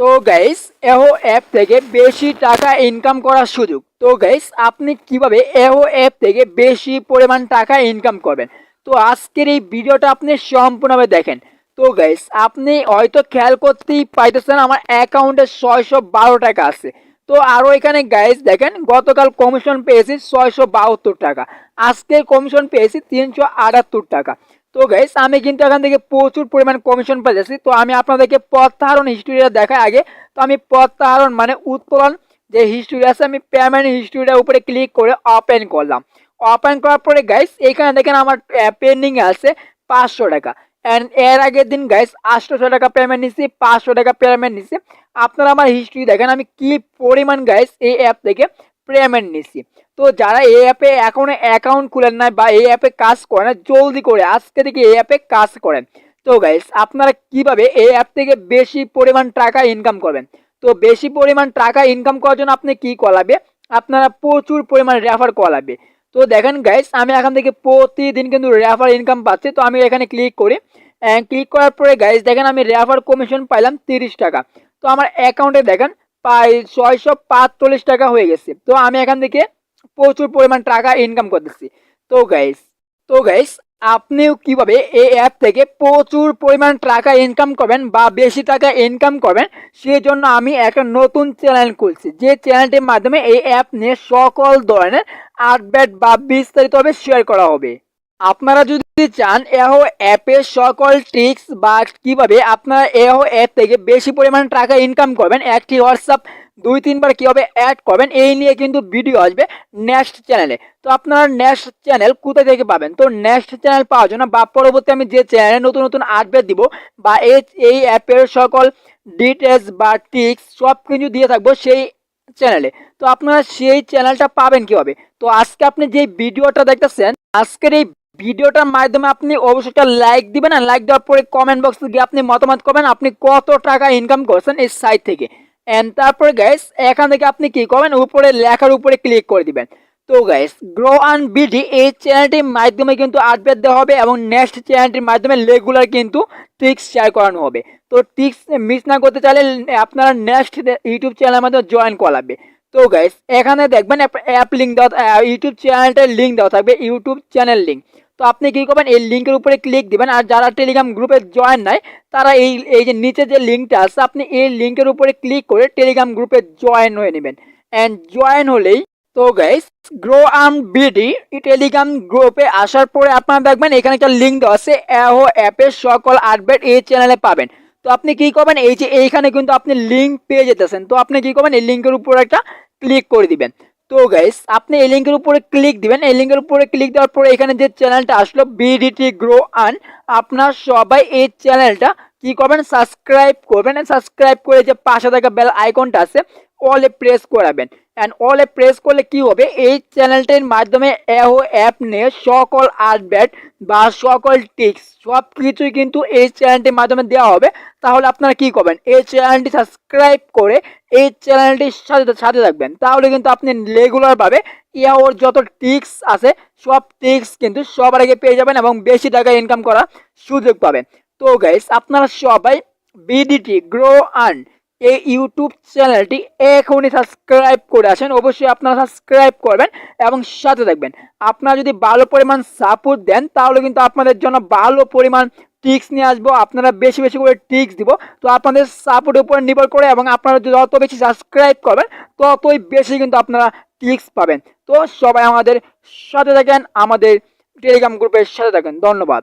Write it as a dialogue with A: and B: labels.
A: তো guys এহো app থেকে বেশি টাকা ইনকাম করার সুযোগ। তো গাইস আপনি কীভাবে এহো অ্যাপ থেকে বেশি পরিমাণ টাকা ইনকাম করবেন? তো আজকের এই ভিডিওটা আপনি সম্পূর্ণভাবে দেখেন। তো গাইস আপনি হয়তো খেয়াল করতেই পাইতেছেন আমার অ্যাকাউন্টে ছয়শো বারো টাকা আছে। তো আরও এখানে গাইস দেখেন, গতকাল কমিশন পেয়েছি ছয়শো বাহাত্তর টাকা। আজকে কমিশন পেয়েছি তিনশো আটাত্তর টাকা। তো গাইস আমি কিন্তু এখান থেকে প্রচুর পরিমাণ কমিশন পেয়েছি তো আমি আপনাদেরকে প্রত্যাহারণ হিস্ট্রিটা দেখাই আগে। তো আমি প্রত্যাহারণ মানে উত্তোলন যে হিস্ট্রি আছে, আমি পেমেন্ট হিস্ট্রিটার উপরে ক্লিক করে ওপেন করলাম। ওপেন করার পরে গাইস এখানে দেখেন আমার পেন্ডিং আছে পাঁচশো টাকা। অ্যান্ড এর আগের দিন গাইস আটশোশো টাকা পেমেন্ট নিচ্ছি পাঁচশো টাকা পেমেন্ট নিচ্ছি আপনারা আমার হিস্ট্রি দেখেন, আমি কি পরিমাণ গাইস এই অ্যাপ থেকে পেমেন্ট নিচ্ছি। তো যারা এই অ্যাপে এখনও অ্যাকাউন্ট খুলেন না বা এই অ্যাপে কাজ করেন না, জলদি করে আজকে থেকে এই অ্যাপে কাজ করেন। তো গাইস আপনারা কীভাবে এই অ্যাপ থেকে বেশি পরিমাণ টাকা ইনকাম করবেন? তো বেশি পরিমাণ টাকা ইনকাম করার জন্য আপনি কি করাবে আপনারা প্রচুর পরিমাণ রেফার করাবে তো দেখেন গাইস আমি এখান থেকে প্রতিদিন কিন্তু রেফার ইনকাম পাচ্ছি। তো আমি এখানে ক্লিক করি। ক্লিক করার পরে গাইস দেখেন আমি রেফার কমিশন পাইলাম তিরিশ টাকা। তো আমার অ্যাকাউন্টে দেখেন প্রায় ছয়শো পাঁচচল্লিশ টাকা হয়ে গেছে। তো আমি এখান থেকে প্রচুর পরিমাণ টাকা ইনকাম করতেছি তো গাইস তো গাইস আপনিও কীভাবে এই অ্যাপ থেকে প্রচুর পরিমাণ টাকা ইনকাম করবেন বা বেশি টাকা ইনকাম করবেন সেই জন্য আমি একটা নতুন চ্যানেল খুলছি। যে চ্যানেলটির মাধ্যমে এই অ্যাপ নিয়ে সকল ধরনের আপডেট বা বিস্তারিতভাবে শেয়ার করা হবে। আপনারা যদি চান, এহো অ্যাপের সকল ট্রিক্স বা কীভাবে আপনারা এহো অ্যাপ থেকে বেশি পরিমাণ টাকা ইনকাম করবেন, একটি হোয়াটসঅ্যাপ দুই তিনবার কীভাবে অ্যাড করবেন, এই নিয়ে কিন্তু ভিডিও আসবে নেক্সট চ্যানেলে তো আপনারা নেক্সট চ্যানেল কোথা থেকে পাবেন? তো নেক্সট চ্যানেল পাওয়ার জন্য বা পরবর্তী আমি যে চ্যানেলে নতুন নতুন আপডেট দিব বা এই অ্যাপের সকল ডিটেলস বা ট্রিক্স সব কিছু দিয়ে থাকব সেই চ্যানেলে তো আপনারা সেই চ্যানেলটা পাবেন কীভাবে? তো আজকে আপনি যে ভিডিওটা দেখতেছেন, আজকের এই ভিডিওটার মাধ্যমে আপনি অবশ্যই একটা লাইক দিবেন আর লাইক দেওয়ার পরে কমেন্ট বক্সে গিয়ে আপনি মতামত করবেন আপনি কত টাকা ইনকাম করছেন এই সাইট থেকে। অ্যান্ড তারপরে গাইস এখান থেকে আপনি কি করবেন? উপরে লেখার উপরে ক্লিক করে দিবেন। তো গাইস গ্রো অ্যান্ড বিডি এই চ্যানেলটির মাধ্যমে কিন্তু আপডেট দেওয়া হবে এবং নেক্সট চ্যানেলটির মাধ্যমে রেগুলার কিন্তু ট্রিক্স শেয়ার করানো হবে। তো ট্রিক্স মিস না করতে চাইলে আপনারা নেক্সট ইউটিউব চ্যানেলের মাধ্যমে জয়েন করাবে তো গাইস এখানে দেখবেন অ্যাপ লিঙ্ক দেওয়া ইউটিউব চ্যানেলটার লিঙ্ক দেওয়া থাকবে ইউটিউব চ্যানেল লিঙ্ক তো আপনি কী করবেন, এই লিঙ্কের উপরে ক্লিক দিবেন, আর যারা টেলিগ্রাম গ্রুপে জয়েন নাই, তারা এই এই যে নিচে যে লিঙ্কটা আছে, আপনি এই লিঙ্কের উপরে ক্লিক করে টেলিগ্রাম গ্রুপে জয়েন হয়ে নেবেন। অ্যান্ড জয়েন হলেই, তো গাইস গ্রো আম বিডি টেলিগ্রাম গ্রুপে আসার পরে আপনারা দেখবেন এখানে একটা লিঙ্ক দেওয়া আছে অ্যাহো অ্যাপের সকল আপডেট এই চ্যানেলে পাবেন। তো আপনি কি করবেন? এই যে এইখানে কিন্তু আপনি লিঙ্ক পেয়ে যেতেছেন। তো আপনি কি করবেন? এই লিঙ্কের উপরে একটা ক্লিক করে দিবেন। তো গাইস আপনি এই লিঙ্কের উপরে ক্লিক দিবেন। এই লিঙ্কের উপরে ক্লিক দেওয়ার পরে এখানে যে চ্যানেলটা আসলো বিডিটি গ্রো আন আপনার সবাই এই চ্যানেলটা কি করবেন? সাবস্ক্রাইব করবেন। সাবস্ক্রাইব করে যে পাশে থাকা বেল আইকনটা আছে অলে প্রেস করাবেন। অ্যান্ড অলে প্রেস করলে কি হবে? এই চ্যানেলটির মাধ্যমে এও অ্যাপ নিয়ে সকল আপডেট বা সকল টিক্স সব কিছুই কিন্তু এই চ্যানেলটির মাধ্যমে দেওয়া হবে। তাহলে আপনারা কি করবেন? এই চ্যানেলটি সাবস্ক্রাইব করে এই চ্যানেলটির সাথে সাথে থাকবেন। তাহলে কিন্তু আপনি রেগুলারভাবে ইয়াওর যত টিক্স আছে, সব টিক্স কিন্তু সবার আগে পেয়ে যাবেন এবং বেশি টাকা ইনকাম করার সুযোগ পাবেন। তো গাইস আপনারা সবাই বিডিটি গ্রো আর্ন এই ইউটিউব চ্যানেলটি এখনই সাবস্ক্রাইব করে আসেন। অবশ্যই আপনারা সাবস্ক্রাইব করবেন এবং সাথে থাকবেন। আপনারা যদি ভালো পরিমাণ সাপোর্ট দেন, তাহলে কিন্তু আপনাদের জন্য ভালো পরিমাণ টিক্স নিয়ে আসব। আপনারা বেশি বেশি করে টিক্স দিব। তো আপনাদের সাপোর্টের উপর নির্ভর করে এবং আপনারা যত বেশি সাবস্ক্রাইব করবেন, ততই বেশি কিন্তু আপনারা টিক্স পাবেন। তো সবাই আমাদের সাথে থাকেন, আমাদের টেলিগ্রাম গ্রুপের সাথে থাকেন। ধন্যবাদ।